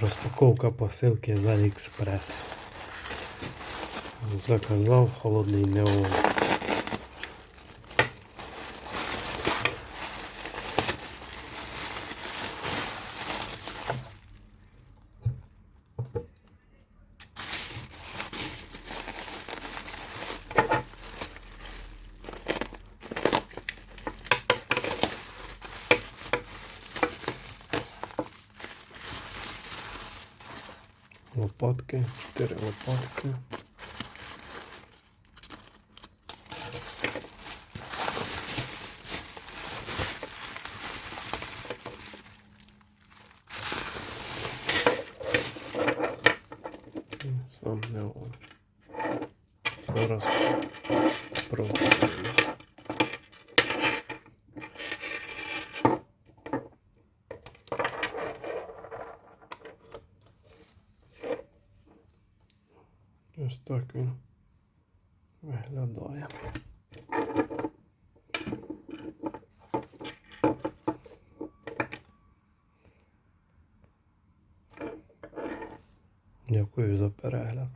Розпаковка посилки з Аліекспрес. Заказав холодний неон. Лопатки, чотири лопатки. І Сам неон. Зараз пробуємо. Ось так він виглядає. Дякую за перегляд.